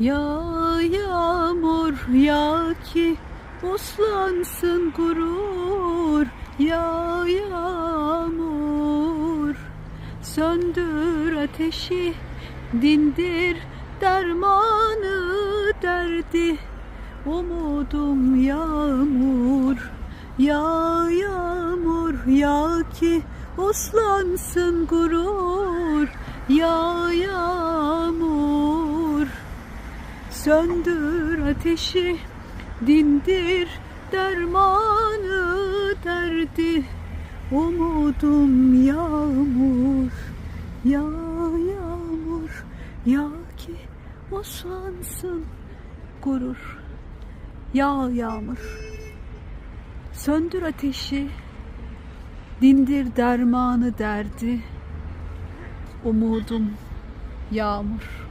Ya yağmur ya ki uslansın gurur. Ya yağmur Söndür ateşi dindir dermanı derdi. Umudum yağmur Ya yağmur ya ki uslansın gurur. Ya yağmur Söndür ateşi, dindir dermanı derdi. Umudum yağmur, ya yağmur, ya ki uslansın gurur. Ya yağmur, söndür ateşi, dindir dermanı derdi. Umudum yağmur.